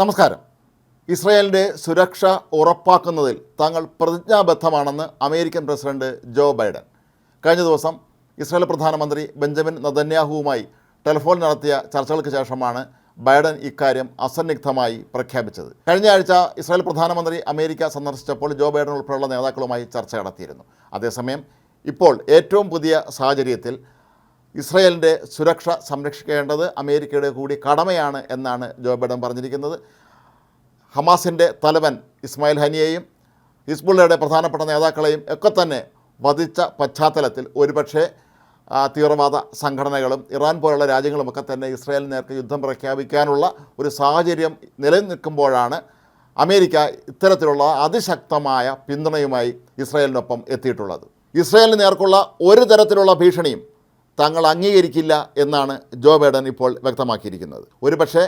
നമസ്കാരം. ഇസ്രയേലിന്റെ സുരക്ഷ ഉറപ്പാക്കുന്നതിൽ താങ്കൾ പ്രതിജ്ഞാബദ്ധമാണെന്ന് അമേരിക്കൻ പ്രസിഡന്റ് ജോ ബൈഡൻ. കഴിഞ്ഞ ദിവസം ഇസ്രായേൽ പ്രധാനമന്ത്രി ബെഞ്ചമിൻ നദന്യാഹുവുമായി ടെലിഫോൺ നടത്തിയ ചർച്ചകൾക്ക് ശേഷമാണ് ബൈഡൻ ഇക്കാര്യം അസന്നിഗ്ധമായി പ്രഖ്യാപിച്ചത്. കഴിഞ്ഞ ആഴ്ച ഇസ്രായേൽ പ്രധാനമന്ത്രി അമേരിക്ക സന്ദർശിച്ചപ്പോൾ ജോ ബൈഡൻ ഉൾപ്പെടെയുള്ള നേതാക്കളുമായി ചർച്ച നടത്തിയിരുന്നു. അതേസമയം ഇപ്പോൾ ഏറ്റവും പുതിയ സാഹചര്യത്തിൽ ഇസ്രയേലിന്റെ സുരക്ഷ സംരക്ഷിക്കേണ്ടത് അമേരിക്കയുടെ കൂടി കടമയാണ് എന്നാണ് ജോ ബൈഡൻ പറഞ്ഞിരിക്കുന്നത്. ഹമാസിന്റെ തലവൻ ഇസ്മായിൽ ഹനിയെയും ഹിസ്ബുള്ളയുടെ പ്രധാനപ്പെട്ട നേതാക്കളെയും ഒക്കെ തന്നെ വധിച്ച പശ്ചാത്തലത്തിൽ ഒരുപക്ഷേ തീവ്രവാദ സംഘടനകളും ഇറാൻ പോലുള്ള രാജ്യങ്ങളുമൊക്കെ തന്നെ ഇസ്രായേലിന് നേർക്ക് യുദ്ധം പ്രഖ്യാപിക്കാനുള്ള ഒരു സാഹചര്യം നിലനിൽക്കുമ്പോഴാണ് അമേരിക്ക ഇത്തരത്തിലുള്ള അതിശക്തമായ പിന്തുണയുമായി ഇസ്രായേലിനൊപ്പം എത്തിയിട്ടുള്ളത്. ഇസ്രായേലിന് നേർക്കുള്ള ഒരു തരത്തിലുള്ള ഭീഷണിയും തങ്ങൾ അംഗീകരിക്കില്ല എന്നാണ് ജോ ബൈഡൻ ഇപ്പോൾ വ്യക്തമാക്കിയിരിക്കുന്നത്. ഒരുപക്ഷെ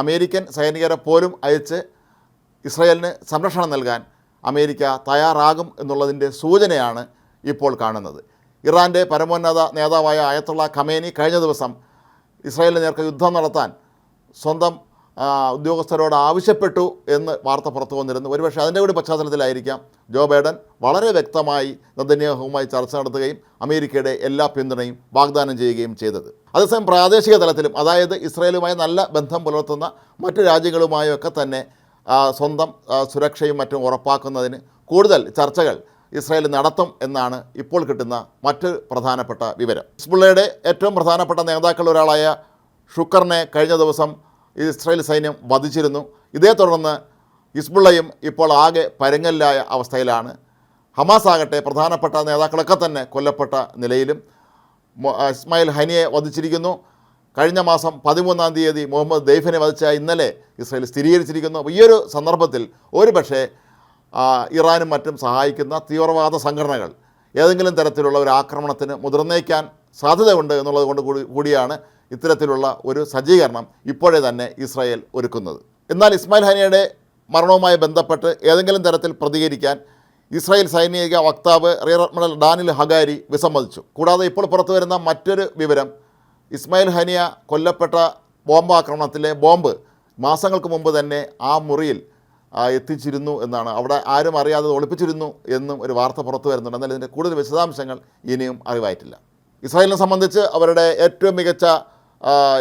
അമേരിക്കൻ സൈനികരെ പോലും അയച്ച് ഇസ്രയേലിന് സംരക്ഷണം നൽകാൻ അമേരിക്ക തയ്യാറാകും എന്നുള്ളതിന്റെ സൂചനയാണ് ഇപ്പോൾ കാണുന്നത്. ഇറാന്റെ പരമോന്നത നേതാവായ അയത്തുള്ള ഖമേനി കഴിഞ്ഞ ദിവസം ഇസ്രായേലിന് നേർക്ക് യുദ്ധം നടത്താൻ സ്വന്തം ഉദ്യോഗസ്ഥരോട് ആവശ്യപ്പെട്ടു എന്ന് വാർത്ത പുറത്തു വന്നിരുന്നു ഒരുപക്ഷെ അതിന്റെ കൂടി പശ്ചാത്തലത്തിലായിരിക്കാം ജോ ബൈഡൻ വളരെ വ്യക്തമായി നദന്യാഹുവുമായി ചർച്ച നടത്തുകയും അമേരിക്കയുടെ എല്ലാ പിന്തുണയും വാഗ്ദാനം ചെയ്യുകയും ചെയ്തത്. അതേസമയം പ്രാദേശിക തലത്തിലും അതായത് ഇസ്രയേലുമായി നല്ല ബന്ധം പുലർത്തുന്ന മറ്റു രാജ്യങ്ങളുമായൊക്കെ തന്നെ സ്വന്തം സുരക്ഷയും മറ്റും ഉറപ്പാക്കുന്നതിന് കൂടുതൽ ചർച്ചകൾ ഇസ്രായേൽ നടത്തും എന്നാണ് ഇപ്പോൾ കിട്ടുന്ന മറ്റ് പ്രധാനപ്പെട്ട വിവരം. ഹിസ്ബുള്ളയുടെ ഏറ്റവും പ്രധാനപ്പെട്ട നേതാക്കളിൽ ഒരാളായ ഷുക്കറിനെ കഴിഞ്ഞ ദിവസം ഇസ്രായേൽ സൈന്യം വധിച്ചിരുന്നു. ഇതേ തുടർന്ന് ഹിസ്ബുള്ളയും ഇപ്പോൾ ആകെ പരുങ്ങലിലായ അവസ്ഥയിലാണ്. ഹമാസ് ആകട്ടെ പ്രധാനപ്പെട്ട നേതാക്കളൊക്കെ തന്നെ കൊല്ലപ്പെട്ട നിലയിലും ഇസ്മായിൽ ഹനിയെ വധിച്ചിരിക്കുന്നു. കഴിഞ്ഞ മാസം പതിമൂന്നാം തീയതി മുഹമ്മദ് ദൈഫിനെ വധിച്ച ഇന്നലെ ഇസ്രായേൽ സ്ഥിരീകരിച്ചിരിക്കുന്നു. ഈ ഒരു സന്ദർഭത്തിൽ ഒരു പക്ഷേ ഇറാനും മറ്റും സഹായിക്കുന്ന തീവ്രവാദ സംഘടനകൾ ഏതെങ്കിലും തരത്തിലുള്ള ഒരു ആക്രമണത്തിന് മുതിർന്നേക്കാൻ സാധ്യതയുണ്ട് എന്നുള്ളത് കൊണ്ട് കൂടി കൂടിയാണ് ഇത്തരത്തിലുള്ള ഒരു സജ്ജീകരണം ഇപ്പോഴേ തന്നെ ഇസ്രായേൽ ഒരുക്കുന്നത്. എന്നാൽ ഇസ്മായിൽ ഹനിയുടെ മരണവുമായി ബന്ധപ്പെട്ട് ഏതെങ്കിലും തരത്തിൽ പ്രതികരിക്കാൻ ഇസ്രായേൽ സൈനിക വക്താവ് റിയർ അഡ്മിറൽ ഡാനിൽ ഹഗാരി വിസമ്മതിച്ചു. കൂടാതെ ഇപ്പോൾ പുറത്തു വരുന്ന മറ്റൊരു വിവരം ഇസ്മായിൽ ഹനിയ കൊല്ലപ്പെട്ട ബോംബാക്രമണത്തിലെ ബോംബ് മാസങ്ങൾക്ക് മുമ്പ് തന്നെ ആ മുറിയിൽ എത്തിച്ചിരുന്നു എന്നാണ്. അവിടെ ആരും അറിയാതെ ഒളിപ്പിച്ചിരുന്നു എന്നും ഒരു വാർത്ത പുറത്തു വരുന്നുണ്ട്. എന്നാൽ ഇതിന്റെ കൂടുതൽ വിശദാംശങ്ങൾ ഇനിയും അറിവായിട്ടില്ല. ഇസ്രായേലിനെ സംബന്ധിച്ച് അവരുടെ ഏറ്റവും മികച്ച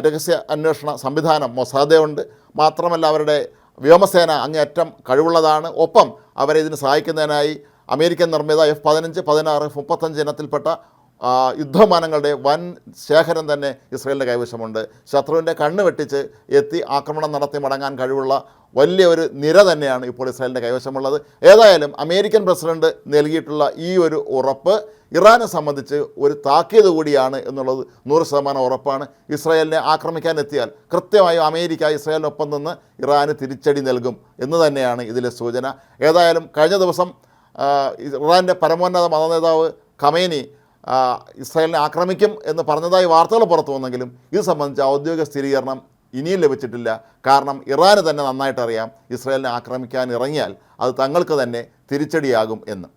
രഹസ്യ അന്വേഷണ സംവിധാനം മൊസാദയുണ്ട്. മാത്രമല്ല അവരുടെ വ്യോമസേന അങ്ങേയറ്റം കഴിവുള്ളതാണ്. ഒപ്പം അവരെ ഇതിന് സഹായിക്കുന്നതിനായി അമേരിക്കൻ നിർമ്മിത എഫ് പതിനഞ്ച് പതിനാറ് മുപ്പത്തഞ്ച് ഇനത്തിൽപ്പെട്ട ആ, യുദ്ധവിമാനങ്ങളുടെ വൻ ശേഖരം തന്നെ ഇസ്രയേലിന്റെ കൈവശമുണ്ട്. ശത്രുവിന്റെ കണ്ണ് വെട്ടിച്ച് എത്തി ആക്രമണം നടത്തി മടങ്ങാൻ കഴിവുള്ള വലിയ ഒരു നിര തന്നെയാണ് ഇപ്പോൾ ഇസ്രായേലിന്റെ കൈവശമുള്ളത്. ഏതായാലും അമേരിക്കൻ പ്രസിഡന്റ് നൽകിയിട്ടുള്ള ഈ ഒരു ഉറപ്പ് ഇറാനെ സംബന്ധിച്ച് ഒരു താക്കീത് കൂടിയാണ് എന്നുള്ളത് നൂറ് ശതമാനം ഉറപ്പാണ്. ഇസ്രായേലിനെ ആക്രമിക്കാൻ എത്തിയാൽ കൃത്യമായും അമേരിക്ക ഇസ്രായേലിനൊപ്പം നിന്ന് ഇറാന് തിരിച്ചടി നൽകും എന്ന് തന്നെയാണ് ഇതിലെ സൂചന. ഏതായാലും കഴിഞ്ഞ ദിവസം ഇറാന്റെ പരമോന്നത മതനേതാവ് ഖമേനി ഇസ്രായേലിനെ ആക്രമിക്കും എന്ന് പറഞ്ഞതായി വാർത്തകൾ പുറത്തു വന്നെങ്കിലും ഇത് സംബന്ധിച്ച് ഔദ്യോഗിക സ്ഥിരീകരണം ഇനിയും ലഭിച്ചിട്ടില്ല. കാരണം ഇറാന് തന്നെ നന്നായിട്ടറിയാം ഇസ്രായേലിനെ ആക്രമിക്കാൻ ഇറങ്ങിയാൽ അത് തങ്ങൾക്ക് തന്നെ തിരിച്ചടിയാകും എന്ന്.